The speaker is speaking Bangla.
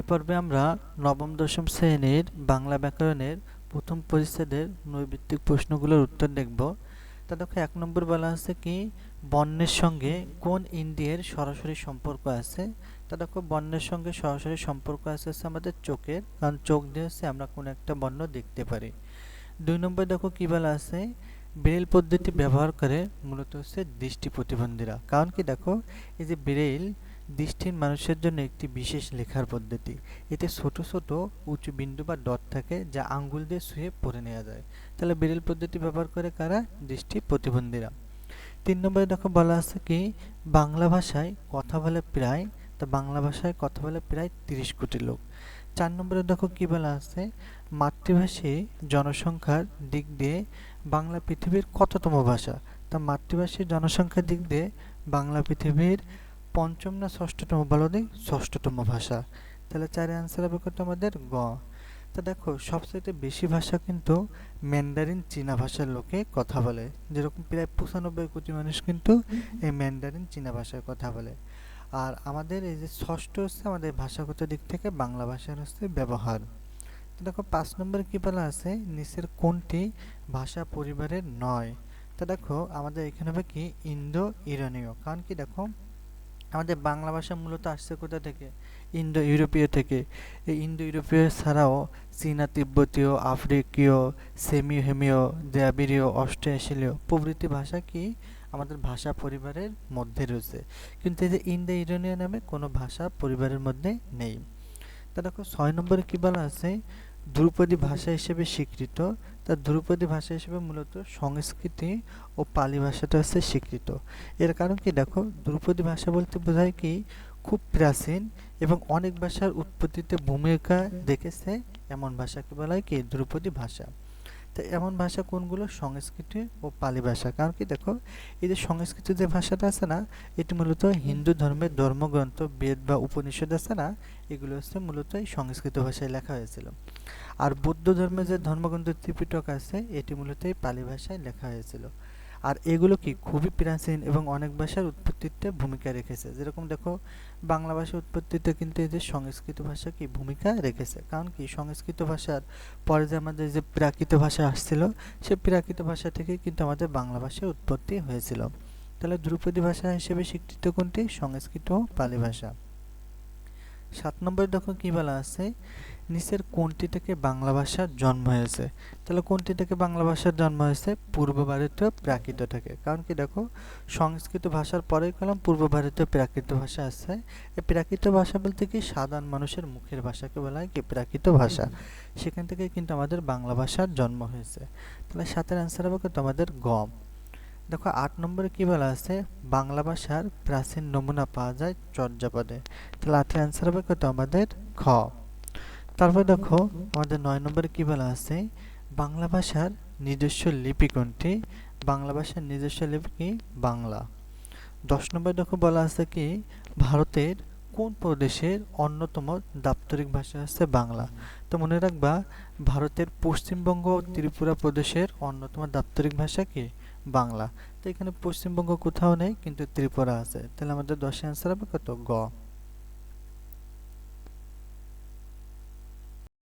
এ পর্বে আমরা নবম, দশম শ্রেণির বাংলা ব্যাকরণের প্রথম পরিচ্ছেদের নৈবিত্তিক প্রশ্নগুলোর উত্তর দেখব। তা দেখো এক নম্বর বলা আছে কি বন্যের সঙ্গে কোন ইন্দ্রিয়ের সরাসরি সম্পর্ক আছে? তা দেখো বন্যের সঙ্গে সরাসরি সম্পর্ক আছে হচ্ছে আমাদের চোখের, কারণ চোখ দিয়ে হচ্ছে আমরা কোনো একটা বন্য দেখতে পারি। দুই নম্বর দেখো কি বলা আছে ব্রেল পদ্ধতি ব্যবহার করে মূলত হচ্ছে দৃষ্টি প্রতিবন্ধীরা। কারণ কি দেখো, এই যে ব্রেল দৃষ্টির মানুষের জন্য একটি বিশেষ লেখার পদ্ধতি। এতে ছোট ছোট, উঁচু বিন্দু বা ডট থাকে যা আঙ্গুল দিয়ে শুয়ে পড়ে নেওয়া যায়। তাহলে ব্রেল পদ্ধতি ব্যবহার করে কারা? দৃষ্টি প্রতিবন্ধীরা। তিন নম্বরে দেখো বলা আছে কি, বাংলা ভাষায় কথা বলে প্রায়, তা বাংলা ভাষায় কথা বলে প্রায় তিরিশ কোটি লোক। চার নম্বরে দেখো কি বলা আছে, মাতৃভাষী জনসংখ্যার দিক দিয়ে বাংলা পৃথিবীর কততম ভাষা? তা মাতৃভাষী জনসংখ্যার দিক দিয়ে বাংলা পৃথিবীর পঞ্চম না ষষ্ঠতম? বলো দিই ষষ্ঠতম ভাষা। তাহলে চারে আনসার হবে কত আমাদের? গ। তা দেখো সবচেয়ে বেশি ভাষা কিন্তু ম্যান্ডারিন চীনা ভাষার লোকে কথা বলে। যেরকম প্রায় পঁচানব্বই কোটি মানুষ কিন্তু এই ম্যান্ডারিন চীনা ভাষায় কথা বলে। আর আমাদের এই যে ষষ্ঠ হচ্ছে আমাদের ভাষাগত দিক থেকে বাংলা ভাষার হচ্ছে ব্যবহার। তো দেখো, পাঁচ নম্বরে কী বলা আছে? নিচের কোনটি ভাষা পরিবারের নয়? তা দেখো, আমাদের এখানে হবে কি? ইন্দো ইরানীয় কারণ কি দেখো আমাদের বাংলা ভাষা মূলত আসছে কোথা থেকে? ইন্দো ইউরোপীয় থেকে। এই ইন্দো ইউরোপীয় ছাড়াও চীনা তিব্বতীয়, আফ্রিকীয় সেমি হেমীয় দ্রাবিড়ীয় অস্ট্রো এশীয় প্রভৃতি ভাষা কি আমাদের ভাষা পরিবারের মধ্যে রয়েছে। কিন্তু এই যে ইন্দো ইরানীয় নামে কোনো ভাষা পরিবারের মধ্যে নেই। তা দেখো, ছয় নম্বরে কী বলা আছে? ধ্রুপদী ভাষা হিসেবে স্বীকৃত, তার ধ্রুপদী ভাষা হিসেবে মূলত সংস্কৃতি ও পালি ভাষাটা হচ্ছে স্বীকৃত। এর কারণ কি দেখো ধ্রুপদী ভাষা বলতে বোঝায় কি, খুব প্রাচীন এবং অনেক ভাষার উৎপত্তিতে ভূমিকা দেখেছে এমন ভাষাকে বলা হয় কি ধ্রুপদী ভাষা। তো এমন ভাষা কোনগুলো? সংস্কৃতি ও পালি ভাষা। কারণ কি দেখো, এই যে সংস্কৃত যে ভাষাটা আছে না, এটি মূলত হিন্দু ধর্মের ধর্মগ্রন্থ, বেদ বা উপনিষদ আছে না, এগুলো হচ্ছে মূলত এই সংস্কৃত ভাষায় লেখা হয়েছিল। আর বৌদ্ধ ধর্মের যে ধর্মগ্রন্থ ত্রিপিটক আছে, এটি মূলত এই পালি ভাষায় লেখা হয়েছিল। আর এগুলো কি খুবই প্রাচীন এবং অনেক ভাষার উৎপত্তিতে ভূমিকা রেখেছে। যেরকম দেখো, বাংলা ভাষার উৎপত্তিতে কিন্তু এই যে সংস্কৃত ভাষা কি ভূমিকা রেখেছে? কারণ কি সংস্কৃত ভাষার পরে যে আমাদের যে প্রাকৃত ভাষা আসছিল সে প্রাকৃত ভাষা থেকে কিন্তু আমাদের বাংলা ভাষার উৎপত্তি হয়েছিল। তাহলে ধ্রুপদী ভাষা হিসেবে স্বীকৃত কোনটি? সংস্কৃত ও পালি ভাষা। সাত নম্বর দেখো কি বলা আছে? নিচের কোনটি থেকে বাংলা ভাষার জন্ম হয়েছে? তাহলে কোনটি থেকে বাংলা ভাষার জন্ম হয়েছে? পূর্ব ভারতীয় প্রাকৃত থেকে কারণ কি দেখো সংস্কৃত ভাষার পরেই কলম পূর্ব ভারতীয় প্রাকৃত ভাষা আছে। এই প্রাকৃত ভাষা বলতে কি? সাধারণ মানুষের মুখের ভাষাকে বলা হয় কি? প্রাকৃত ভাষা। সেখান থেকে কিন্তু আমাদের বাংলা ভাষার জন্ম হয়েছে। তাহলে সাতের অ্যান্সার হবে আমাদের গম। দেখো আট নম্বরে কি বলা আছে? বাংলা ভাষার প্রাচীন নমুনা পাওয়া যায় চর্যাপদে। তাহলে আটের অ্যান্সার হবে কত? আমাদের খ। তারপর দেখো, আমাদের নয় নম্বরে কি বলা আছে? বাংলা ভাষার নিজস্ব লিপি কোনটি? বাংলা ভাষার নিজস্ব লিপি কি? বাংলা। দশ নম্বরে দেখো বলা আছে কি? ভারতের কোন প্রদেশের অন্যতম দাপ্তরিক ভাষা হচ্ছে বাংলা? তো মনে রাখবা, ভারতের পশ্চিমবঙ্গ ত্রিপুরা প্রদেশের অন্যতম দাপ্তরিক ভাষা কি? বাংলা। তো এখানে পশ্চিমবঙ্গ কোথাও নেই, কিন্তু ত্রিপুরা আছে। তাহলে আমাদের দশে অ্যান্সার হবে কত? গ।